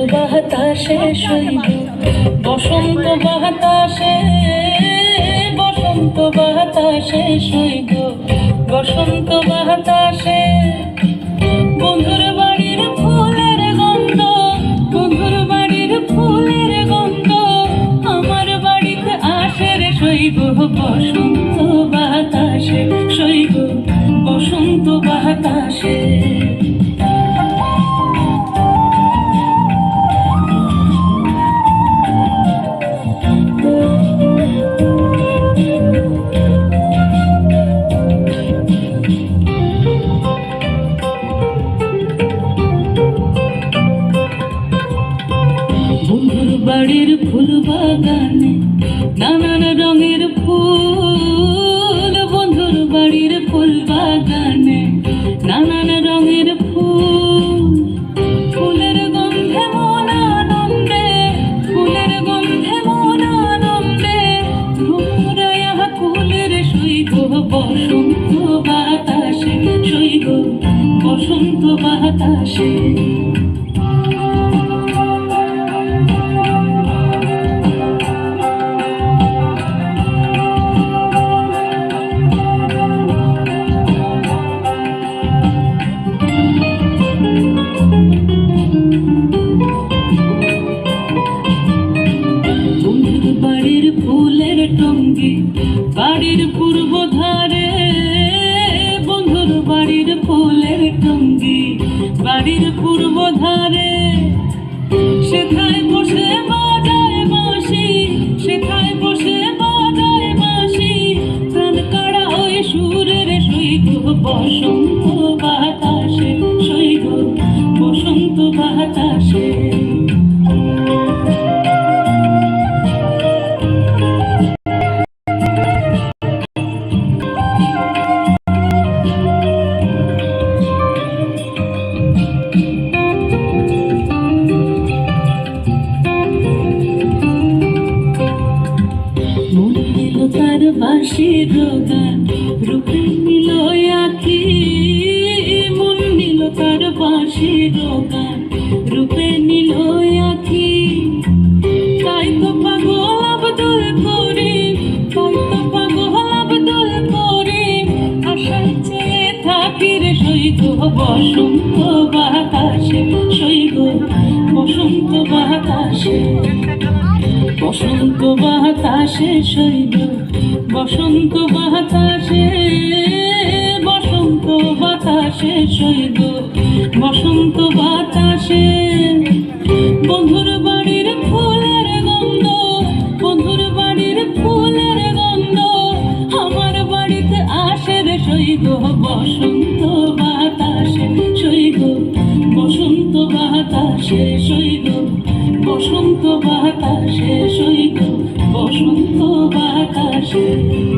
শৈব বসন্ত বাতাসে বসন্ত বাতাসে শৈব বসন্ত বাতাসে, বন্ধুর বাড়ির ফুলের গন্ধ, বন্ধুর বাড়ির ফুলের গন্ধ, আমার বাড়িতে আসে রে শৈব বসন্ত বাতাসে শৈব বসন্ত বাতাসে। বাড়ির ফুল বাগানে নানান রঙের ফুল, বন্ধুর বাড়ির ফুল বাগানে নানান রঙের ফুল। ফুলের গন্ধে আনন্দে, ফুলের গন্ধে ফুলের বসন্ত বাতাসে সৈব বসন্ত বাতাসে। বাড়ির পূর্ব ধারে বন্ধুর বাড়ির ফুলের টঙ্গি। বাড়ির পূর্ব ধারে সেথায় বসে বাজায় মাসি সেথায় বসে বাজায় মাসি প্রাণ কাড়া ওই সুরের সৈব বসন্ত তার বাঁশির গান রূপে নিল আখি মন নিল তার বাঁশির গান রূপে নিল আখি তাই তো পাগল আবদুল করি তাই তো পাগল আবদুল করি আশায় চেয়ে থাকি রে সৈব বসন্ত বাতাসে সৈব বসন্ত বাতাসে। বসন্ত বাতাসে শৈব বসন্ত বাতাসে বসন্ত বাতাসে শৈব বসন্ত বাতাসে। বন্ধুর বাড়ির ফুলের গন্ধ, বন্ধুর বাড়ির ফুলের গন্ধ, আমার বাড়িতে আসে রে শৈব বসন্ত বাতাসে শৈব বসন্ত বাতাসে শৈব বসন্ত বাতাসে 与。